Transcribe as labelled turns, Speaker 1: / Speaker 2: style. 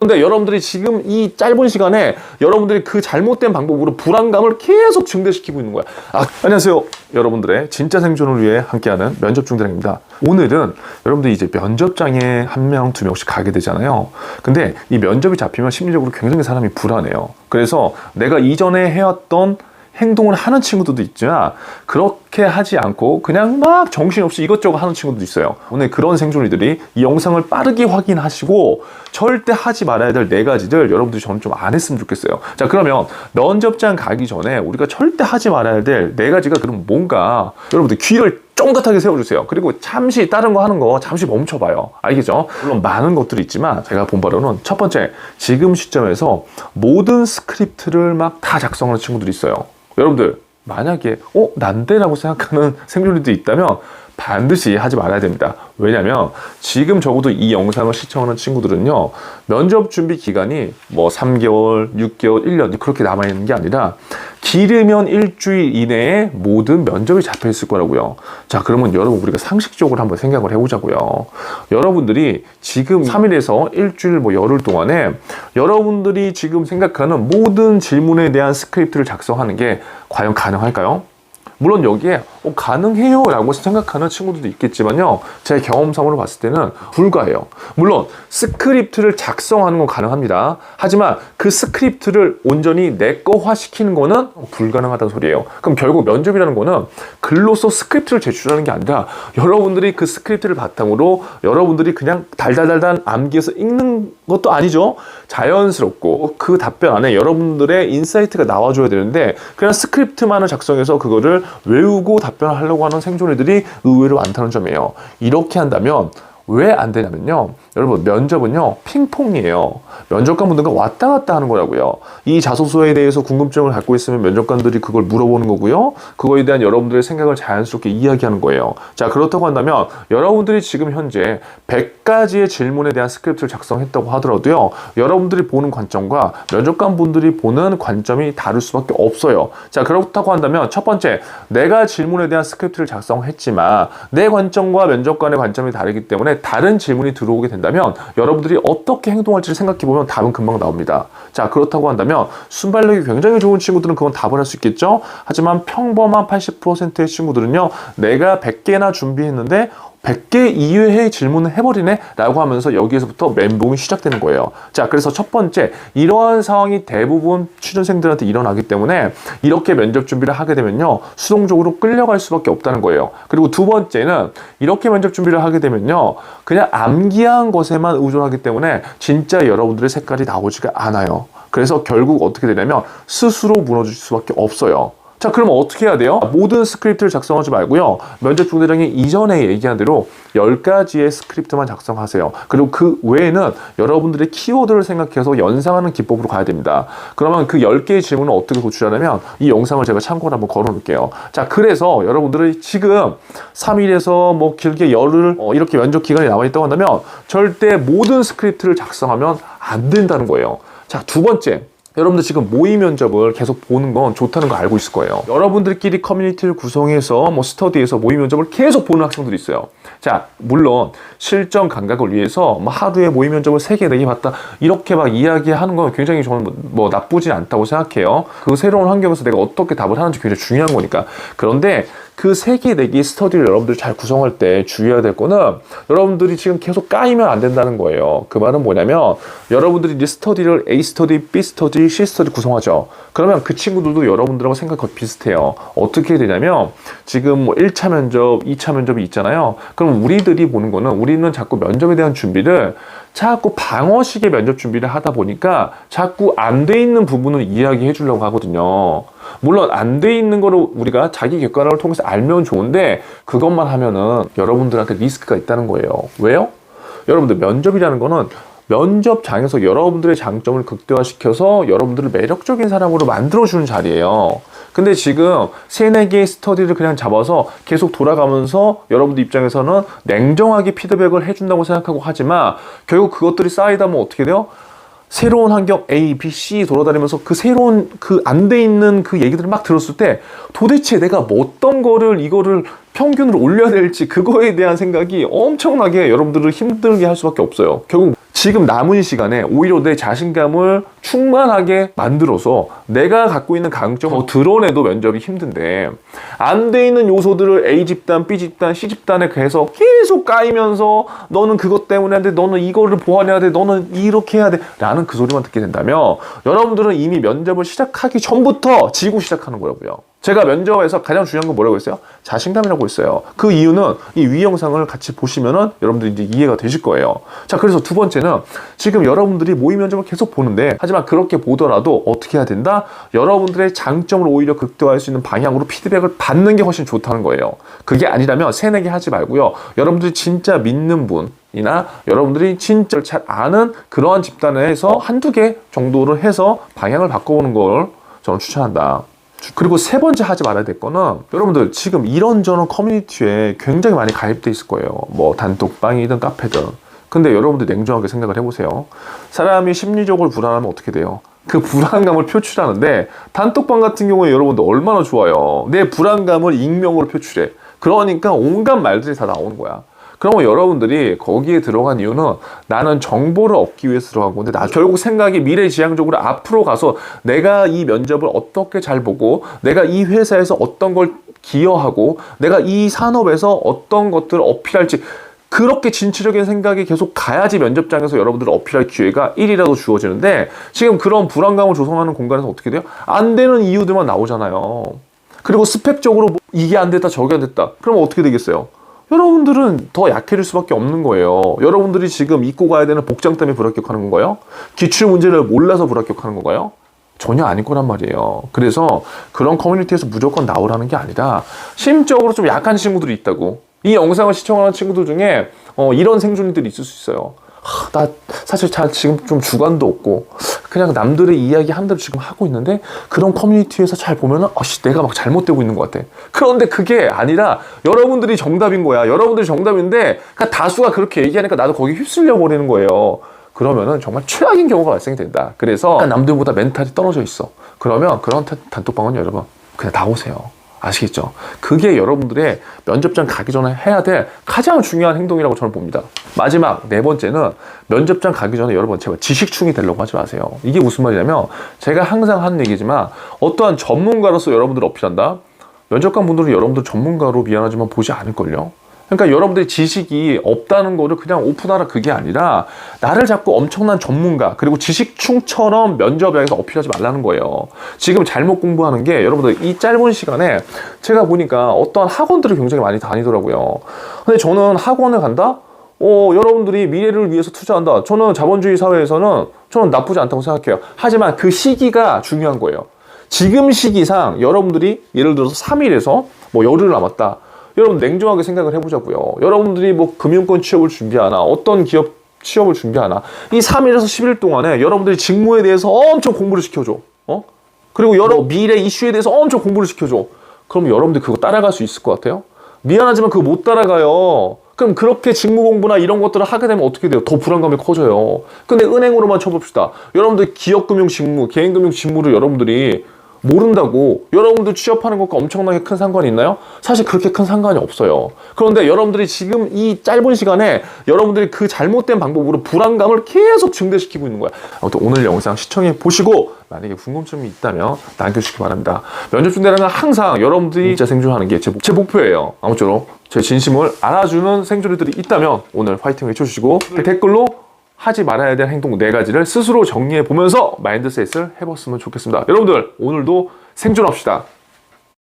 Speaker 1: 근데 여러분들이 지금 이 짧은 시간에 여러분들이 그 잘못된 방법으로 불안감을 계속 증대시키고 있는 거야. 아, 안녕하세요. 여러분들의 진짜 생존을 위해 함께하는 면접 중대장입니다. 오늘은 여러분들이 이제 면접장에 한 명, 두 명씩 가게 되잖아요. 근데 이 면접이 잡히면 심리적으로 굉장히 사람이 불안해요. 그래서 내가 이전에 해왔던 행동을 하는 친구들도 있지만 그렇게 하지 않고 그냥 막 정신없이 이것저것 하는 친구들도 있어요. 오늘 그런 생존이들이 이 영상을 빠르게 확인하시고 절대 하지 말아야 될 네 가지들 여러분들이 저는 좀 안 했으면 좋겠어요. 자 그러면 면접장 가기 전에 우리가 절대 하지 말아야 될 네 가지가 그럼 뭔가 여러분들 귀를 쫑긋하게 세워주세요. 그리고 잠시 다른 거 하는 거 잠시 멈춰봐요. 알겠죠? 물론 많은 것들이 있지만 제가 본 바로는 첫 번째 지금 시점에서 모든 스크립트를 막 다 작성하는 친구들이 있어요. 여러분들 만약에 어 난데라고 생각하는 생존이도 있다면 반드시 하지 말아야 됩니다. 왜냐면 지금 적어도 이 영상을 시청하는 친구들은요 면접 준비 기간이 뭐 3개월, 6개월, 1년 그렇게 남아 있는 게 아니라 길으면 일주일 이내에 모든 면접이 잡혀 있을 거라고요. 자, 그러면 여러분 우리가 상식적으로 한번 생각을 해보자고요. 여러분들이 지금 3일에서 일주일 뭐 열흘 동안에 여러분들이 지금 생각하는 모든 질문에 대한 스크립트를 작성하는 게 과연 가능할까요? 물론 여기에 어, 가능해요 라고 생각하는 친구들도 있겠지만요. 제 경험상으로 봤을 때는 불가해요. 물론 스크립트를 작성하는 건 가능합니다. 하지만 그 스크립트를 온전히 내 거화 시키는 거는 불가능하다는 소리예요. 그럼 결국 면접이라는 거는 글로써 스크립트를 제출하는 게 아니라 여러분들이 그 스크립트를 바탕으로 여러분들이 그냥 달달달달 암기해서 읽는 것도 아니죠. 자연스럽고 그 답변 안에 여러분들의 인사이트가 나와줘야 되는데 그냥 스크립트만을 작성해서 그거를 외우고 답변을 하려고 하는 생존이들이 의외로 많다는 점이에요. 이렇게 한다면 왜 안 되냐면요. 여러분, 면접은요, 핑퐁이에요. 면접관 분들과 왔다 갔다 하는 거라고요. 이 자소서에 대해서 궁금증을 갖고 있으면 면접관들이 그걸 물어보는 거고요. 그거에 대한 여러분들의 생각을 자연스럽게 이야기하는 거예요. 자, 그렇다고 한다면 여러분들이 지금 현재 100가지의 질문에 대한 스크립트를 작성했다고 하더라도요. 여러분들이 보는 관점과 면접관 분들이 보는 관점이 다를 수밖에 없어요. 자, 그렇다고 한다면 첫 번째, 내가 질문에 대한 스크립트를 작성했지만 내 관점과 면접관의 관점이 다르기 때문에 다른 질문이 들어오게 된다면 여러분들이 어떻게 행동할지를 생각해 보면 답은 금방 나옵니다. 자, 그렇다고 한다면 순발력이 굉장히 좋은 친구들은 그건 답을 할 수 있겠죠? 하지만 평범한 80%의 친구들은요, 내가 100개나 준비했는데 100개 이외의 질문을 해버리네? 라고 하면서 여기에서부터 멘붕이 시작되는 거예요. 자, 그래서 첫 번째, 이러한 상황이 대부분 취준생들한테 일어나기 때문에 이렇게 면접 준비를 하게 되면요, 수동적으로 끌려갈 수밖에 없다는 거예요. 그리고 두 번째는 이렇게 면접 준비를 하게 되면요, 그냥 암기한 것에만 의존하기 때문에 진짜 여러분들의 색깔이 나오지가 않아요. 그래서 결국 어떻게 되냐면 스스로 무너질 수밖에 없어요. 자, 그럼 어떻게 해야 돼요? 모든 스크립트를 작성하지 말고요. 면접 중대장이 이전에 얘기한 대로 10가지의 스크립트만 작성하세요. 그리고 그 외에는 여러분들의 키워드를 생각해서 연상하는 기법으로 가야 됩니다. 그러면 그 10개의 질문을 어떻게 도출하냐면 이 영상을 제가 참고로 한번 걸어 놓을게요. 자, 그래서 여러분들이 지금 3일에서 뭐 길게 열흘 어, 이렇게 면접 기간이 남아 있다고 한다면 절대 모든 스크립트를 작성하면 안 된다는 거예요. 자, 두 번째. 여러분들 지금 모의 면접을 계속 보는 건 좋다는 거 알고 있을 거예요. 여러분들끼리 커뮤니티를 구성해서 뭐 스터디에서 모의 면접을 계속 보는 학생들이 있어요. 자, 물론 실전 감각을 위해서 뭐 하루에 모의 면접을 3개, 4개 봤다. 이렇게 막 이야기하는 건 굉장히 저는 뭐, 뭐 나쁘진 않다고 생각해요. 그 새로운 환경에서 내가 어떻게 답을 하는지 굉장히 중요한 거니까. 그런데 그 세 개, 네개 스터디를 여러분들이 잘 구성할 때 주의해야 될 거는 여러분들이 지금 계속 까이면 안 된다는 거예요. 그 말은 뭐냐면 여러분들이 이제 스터디를 A 스터디, B 스터디, C 스터디 구성하죠. 그러면 그 친구들도 여러분들하고 생각이 비슷해요. 어떻게 되냐면 지금 뭐 1차 면접, 2차 면접이 있잖아요. 그럼 우리들이 보는 거는 우리는 자꾸 면접에 대한 준비를 자꾸 방어식의 면접 준비를 하다 보니까 자꾸 안 돼 있는 부분을 이야기해 주려고 하거든요. 물론 안 돼 있는 거를 우리가 자기 객관화를 통해서 알면 좋은데 그것만 하면은 여러분들한테 리스크가 있다는 거예요. 왜요? 여러분들 면접이라는 거는 면접장에서 여러분들의 장점을 극대화시켜서 여러분들을 매력적인 사람으로 만들어주는 자리예요. 근데 지금 세네 개의 스터디를 그냥 잡아서 계속 돌아가면서 여러분들 입장에서는 냉정하게 피드백을 해준다고 생각하고 하지만 결국 그것들이 쌓이다 보면 어떻게 돼요? 새로운 환경 A, B, C 돌아다니면서 그 새로운 그 안 돼 있는 그 얘기들을 막 들었을 때 도대체 내가 뭐 어떤 거를 이거를 평균을 올려야 될지 그거에 대한 생각이 엄청나게 여러분들을 힘들게 할 수밖에 없어요. 결국 지금 남은 시간에 오히려 내 자신감을 충만하게 만들어서 내가 갖고 있는 강점을 더 드러내도 면접이 힘든데 안 돼 있는 요소들을 A 집단, B 집단, C 집단에 해서 계속 까이면서 너는 그것 때문에 안 돼, 너는 이거를 보완해야 돼, 너는 이렇게 해야 돼 라는 그 소리만 듣게 된다면 여러분들은 이미 면접을 시작하기 전부터 지고 시작하는 거라고요. 제가 면접에서 가장 중요한 건 뭐라고 했어요? 자신감이라고 했어요. 그 이유는 이 위 영상을 같이 보시면은 여러분들이 이제 이해가 되실 거예요. 자, 그래서 두 번째는 지금 여러분들이 모의 면접을 계속 보는데 하지만 그렇게 보더라도 어떻게 해야 된다? 여러분들의 장점을 오히려 극대화할 수 있는 방향으로 피드백을 받는 게 훨씬 좋다는 거예요. 그게 아니라면 새내기 하지 말고요. 여러분들이 진짜 믿는 분, 이나 여러분들이 진짜 잘 아는 그러한 집단에서 한두 개 정도를 해서 방향을 바꿔보는 걸 저는 추천한다. 그리고 세 번째 하지 말아야 될 거는 여러분들 지금 이런저런 커뮤니티에 굉장히 많이 가입돼 있을 거예요. 뭐 단톡방이든 카페든. 근데 여러분들 냉정하게 생각을 해보세요. 사람이 심리적으로 불안하면 어떻게 돼요? 그 불안감을 표출하는데 단톡방 같은 경우에 여러분들 얼마나 좋아요. 내 불안감을 익명으로 표출해. 그러니까 온갖 말들이 다 나오는 거야. 그러면 여러분들이 거기에 들어간 이유는 나는 정보를 얻기 위해서 들어간 건데 나 결국 생각이 미래지향적으로 앞으로 가서 내가 이 면접을 어떻게 잘 보고 내가 이 회사에서 어떤 걸 기여하고 내가 이 산업에서 어떤 것들을 어필할지 그렇게 진취적인 생각이 계속 가야지 면접장에서 여러분들 어필할 기회가 1이라도 주어지는데 지금 그런 불안감을 조성하는 공간에서 어떻게 돼요? 안 되는 이유들만 나오잖아요. 그리고 스펙적으로 뭐 이게 안 됐다 저게 안 됐다. 그러면 어떻게 되겠어요? 여러분들은 더 약해질 수밖에 없는 거예요. 여러분들이 지금 입고 가야 되는 복장 때문에 불합격하는 건가요? 기출 문제를 몰라서 불합격하는 건가요? 전혀 아닐 거란 말이에요. 그래서 그런 커뮤니티에서 무조건 나오라는 게 아니라 심적으로 좀 약한 친구들이 있다고. 이 영상을 시청하는 친구들 중에 어, 이런 생존이들이 있을 수 있어요. 하, 나 사실 잘 지금 좀 주관도 없고 그냥 남들의 이야기 한 대로 지금 하고 있는데 그런 커뮤니티에서 잘 보면은 어씨 내가 막 잘못되고 있는 것 같아. 그런데 그게 아니라 여러분들이 정답인 거야. 여러분들이 정답인데 그러니까 다수가 그렇게 얘기하니까 나도 거기 휩쓸려 버리는 거예요. 그러면은 정말 최악인 경우가 발생이 된다. 그래서 그러니까 남들보다 멘탈이 떨어져 있어. 그러면 그런 단- 단톡방은 여러분 그냥 나오세요. 아시겠죠? 그게 여러분들의 면접장 가기 전에 해야 될 가장 중요한 행동이라고 저는 봅니다. 마지막 네 번째는 면접장 가기 전에 여러분 제발 지식충이 되려고 하지 마세요. 이게 무슨 말이냐면 제가 항상 하는 얘기지만 어떠한 전문가로서 여러분들을 어필한다. 면접관 분들은 여러분들 전문가로 미안하지만 보지 않을걸요. 그러니까 여러분들이 지식이 없다는 거를 그냥 오픈하라 그게 아니라 나를 자꾸 엄청난 전문가 그리고 지식충처럼 면접장에서 어필하지 말라는 거예요. 지금 잘못 공부하는 게 여러분들 이 짧은 시간에 제가 보니까 어떠한 학원들을 굉장히 많이 다니더라고요. 근데 저는 학원을 간다? 어, 여러분들이 미래를 위해서 투자한다. 저는 자본주의 사회에서는 저는 나쁘지 않다고 생각해요. 하지만 그 시기가 중요한 거예요. 지금 시기상 여러분들이 예를 들어서 3일에서 뭐 열흘 남았다. 여러분 냉정하게 생각을 해보자고요. 여러분들이 뭐 금융권 취업을 준비하나 어떤 기업 취업을 준비하나 이 3일에서 10일 동안에 여러분들이 직무에 대해서 엄청 공부를 시켜줘. 어? 그리고 여러 미래 이슈에 대해서 엄청 공부를 시켜줘. 그럼 여러분들 그거 따라갈 수 있을 것 같아요? 미안하지만 그거 못 따라가요. 그럼 그렇게 직무 공부나 이런 것들을 하게 되면 어떻게 돼요? 더 불안감이 커져요. 근데 은행으로만 쳐봅시다. 여러분들 기업금융 직무, 개인금융 직무를 여러분들이 모른다고 여러분들 취업하는 것과 엄청나게 큰 상관이 있나요? 사실 그렇게 큰 상관이 없어요. 그런데 여러분들이 지금 이 짧은 시간에 여러분들이 그 잘못된 방법으로 불안감을 계속 증대시키고 있는 거야. 아무튼 오늘 영상 시청해 보시고 만약에 궁금점이 있다면 남겨주시기 바랍니다. 면접 준대라는 항상 여러분들이 진짜 생존하는 게제 목표예요. 아무쪼록 제 진심을 알아주는 생존이들이 있다면 오늘 파이팅 외쳐주시고 댓글로 하지 말아야 될 행동 네 가지를 스스로 정리해 보면서 마인드셋을 해봤으면 좋겠습니다. 여러분들 오늘도 생존합시다.